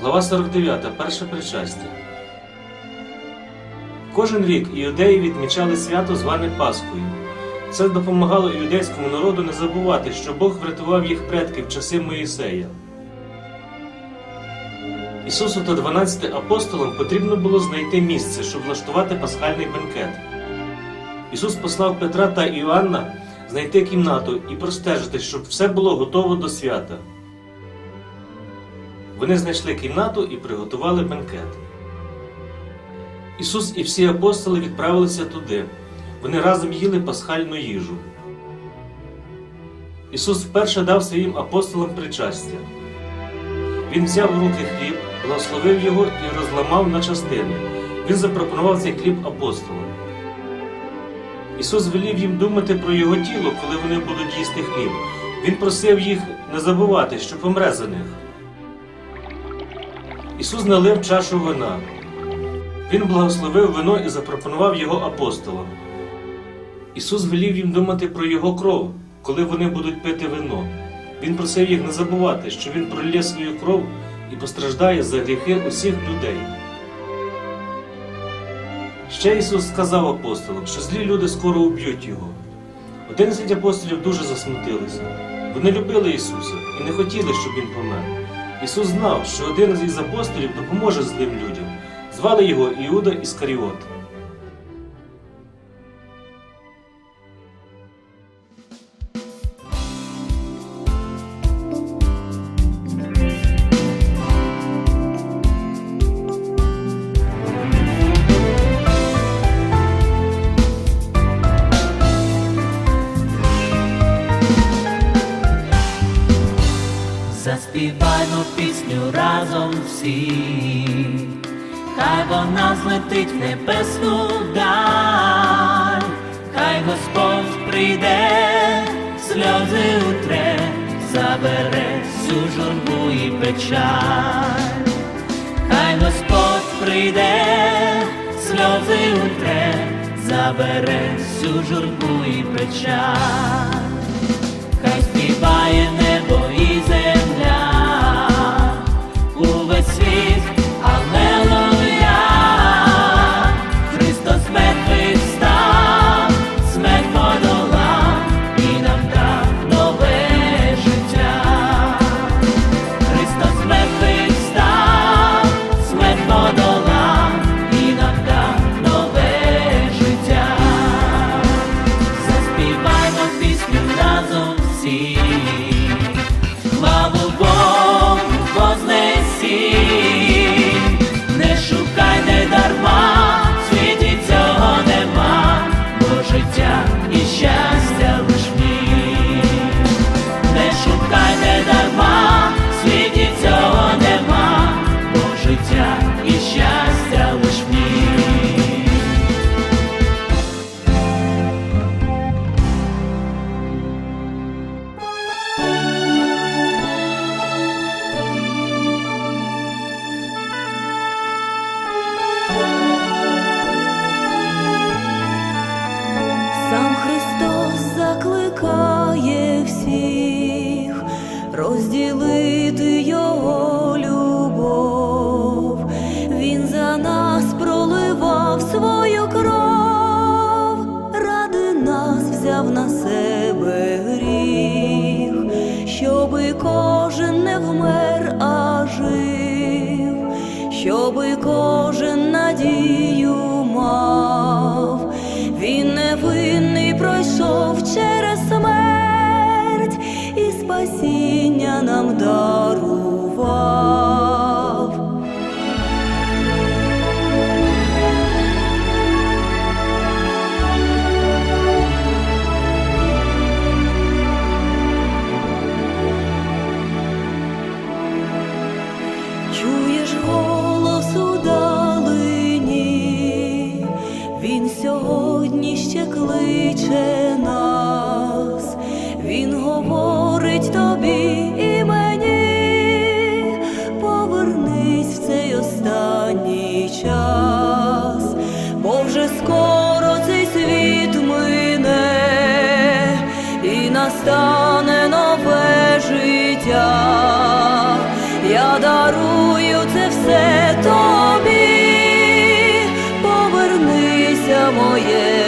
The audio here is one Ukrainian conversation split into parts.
Глава 49. Перше причастя. Кожен рік іудеї відмічали свято зване Пасхою. Це допомагало іудейському народу не забувати, що Бог врятував їх предків в часи Моїсея. Ісусу та 12 апостолам потрібно було знайти місце, щоб влаштувати пасхальний бенкет. Ісус послав Петра та Іоанна знайти кімнату і простежити, щоб все було готово до свята. Вони знайшли кімнату і приготували бенкет. Ісус і всі апостоли відправилися туди. Вони разом їли пасхальну їжу. Ісус вперше дав своїм апостолам причастя. Він взяв в руки хліб, благословив його і розламав на частини. Він запропонував цей хліб апостолам. Ісус велів їм думати про його тіло, коли вони будуть їсти хліб. Він просив їх не забувати, що помре за них. Ісус налив чашу вина. Він благословив вино і запропонував його апостолам. Ісус велів їм думати про Його кров, коли вони будуть пити вино. Він просив їх не забувати, що Він пролє свою кров і постраждає за гріхи усіх людей. Ще Ісус сказав апостолам, що злі люди скоро уб'ють Його. Одинадцять апостолів дуже засмутилися. Вони любили Ісуса і не хотіли, щоб Він помер. Ісус знав, що один із апостолів допоможе злим людям. Звали його Іуда Іскаріот. Хай вона злетить в небесну даль, хай Господь прийде, сльози утре, забере всю журбу і печаль, хай Господь прийде, сльози утре, забере всю журбу і печаль. Час, бо вже скоро цей світ мине, і настане нове життя. Я дарую це все тобі, повернися, моє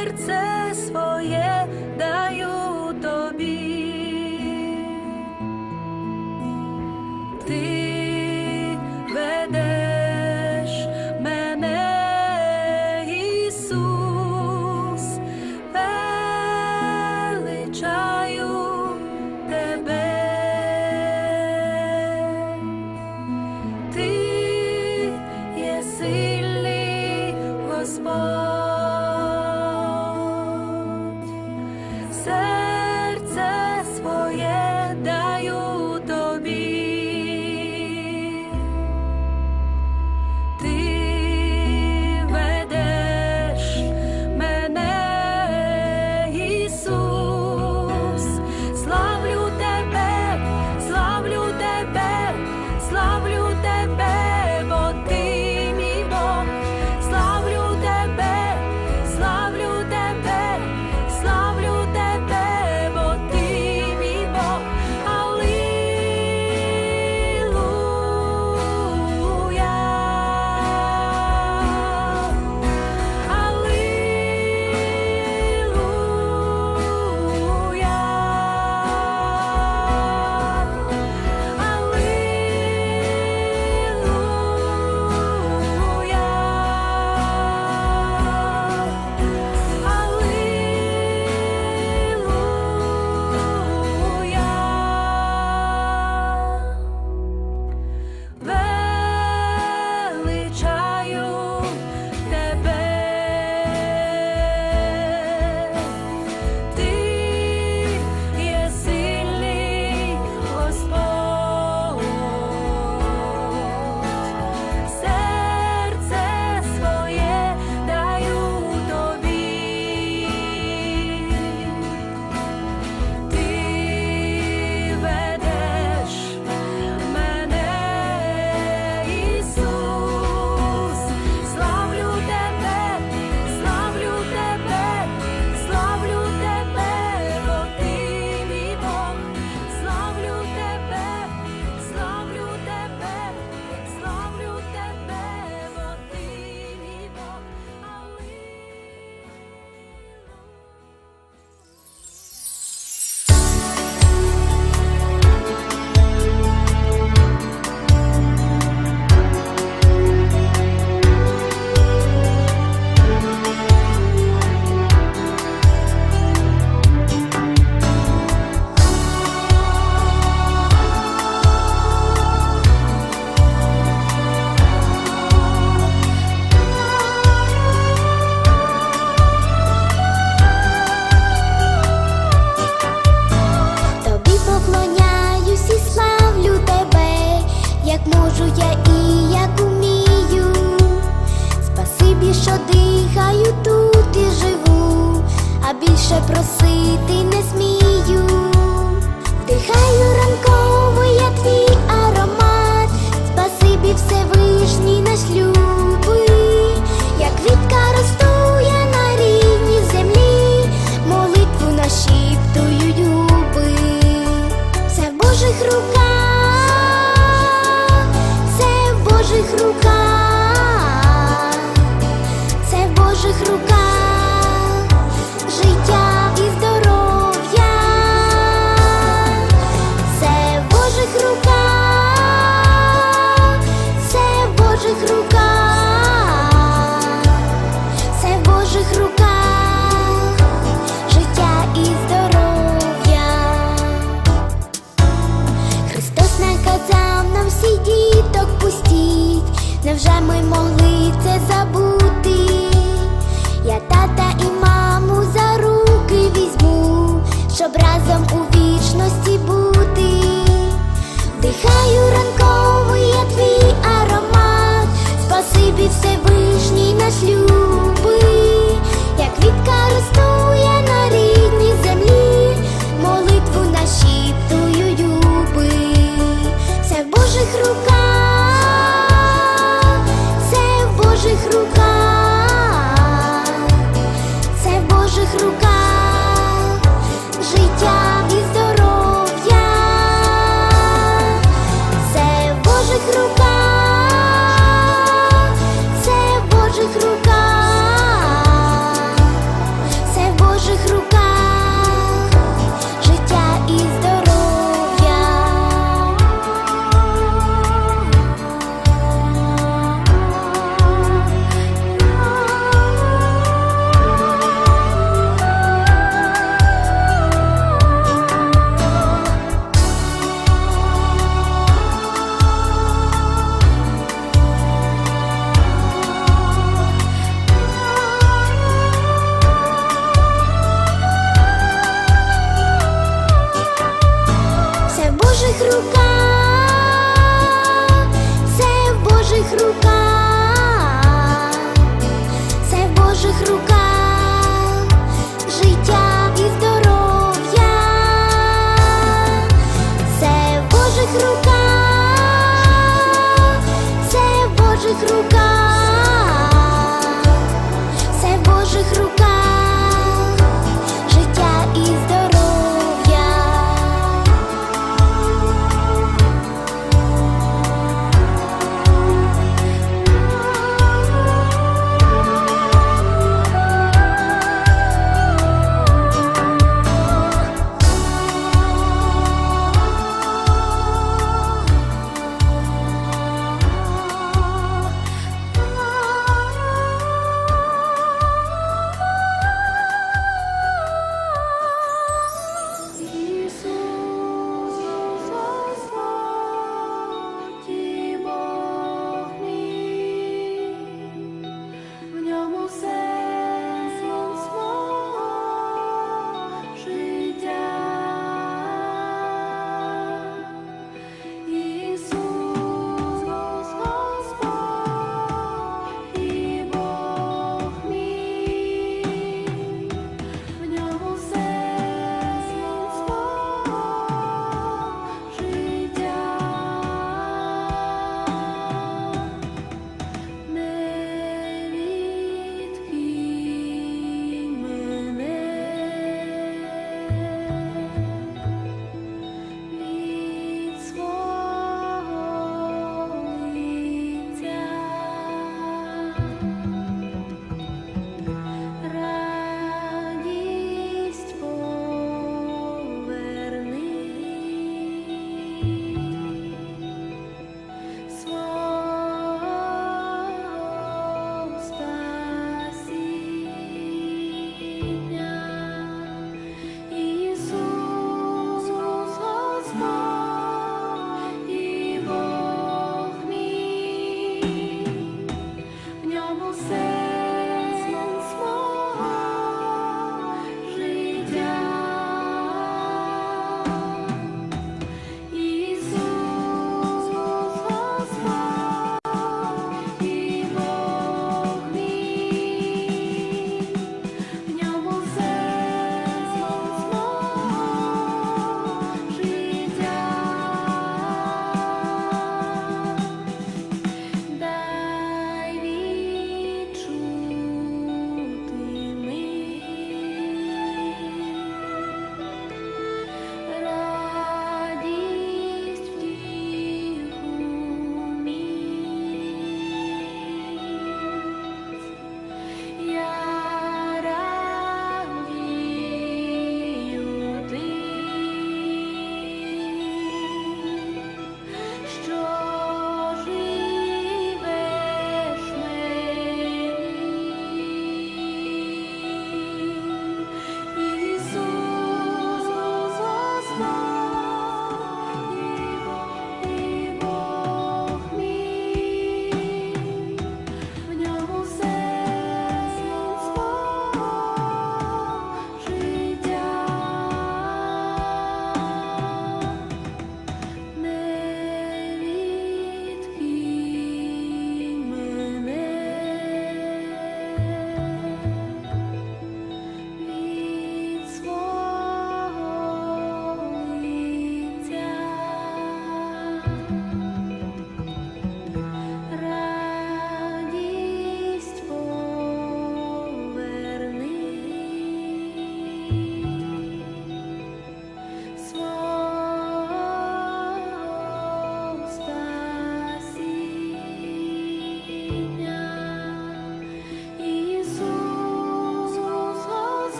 serce. Божих руках, життя